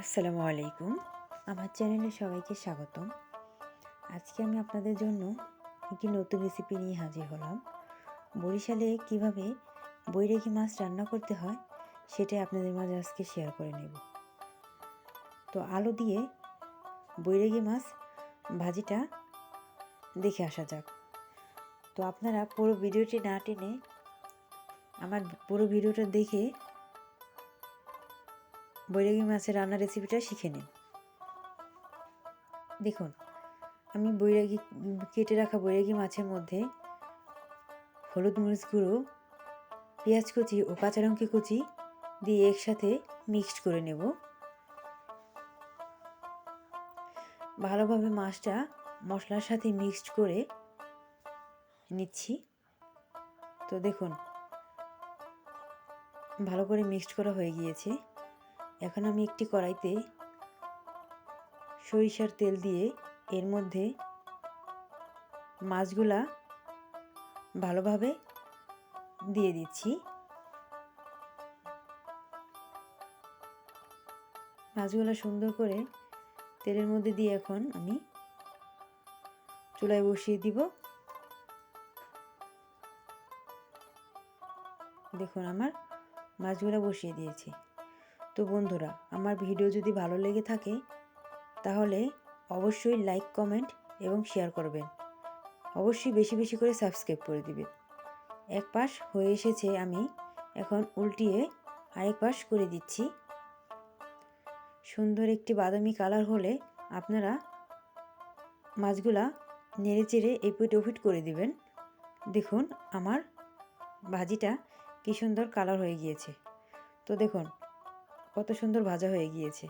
আসসালামু আলাইকুম। আমার চ্যানেলে সবাইকে স্বাগতম। আজকে আমি আপনাদের জন্য একটি নতুন রেসিপি নিয়ে হাজির হলাম। বরিশালে কীভাবে বৈরাগী মাছ রান্না করতে হয়, সেটাই আপনাদের মাঝে আজকে শেয়ার করে নেব। তো আলু দিয়ে বৈরাগী মাছ ভাজিটা দেখে আসা যাক। তো আপনারা পুরো ভিডিওটি না টেনে আমার পুরো ভিডিওটা দেখে বৈরাগী মাছের রান্নার রেসিপিটা শিখে নিন। দেখুন, আমি বৈরাগী, কেটে রাখা বৈরাগী মাছের মধ্যে হলুদ মরিচ গুঁড়ো, পেঁয়াজ কুচি ও কাঁচা লঙ্কি কুচি দিয়ে একসাথে মিক্সড করে নেব। ভালোভাবে মাছটা মশলার সাথে মিক্সড করে নিচ্ছি। তো দেখুন, ভালো করে মিক্সড করা হয়ে গিয়েছে। এখন আমি একটি কড়াইতে সরিষার তেল দিয়ে এর মধ্যে মাছগুলা ভালোভাবে দিয়ে দিচ্ছি। মাছগুলো সুন্দর করে তেলের মধ্যে দিয়ে এখন আমি চুলায় বসিয়ে দিব। দেখুন, আমার মাছগুলো বসিয়ে দিয়েছি। তো বন্ধুরা, আমার ভিডিও যদি ভালো লেগে থাকে, তাহলে অবশ্যই লাইক কমেন্ট এবং শেয়ার করবেন। অবশ্যই বেশি বেশি করে সাবস্ক্রাইব করে দিবেন। এক পাশ হয়ে এসেছে আমি, এখন উল্টিয়ে আরেক পাশ করে দিচ্ছি। সুন্দর একটি বাদামি কালার হলে আপনারা মাছগুলা নেড়ে চেড়ে এপিট ওপিট করে দিবেন। দেখুন, আমার ভাজিটা কি সুন্দর কালার হয়ে গিয়েছে। তো দেখুন কত সুন্দর ভাজা হয়ে গিয়েছে।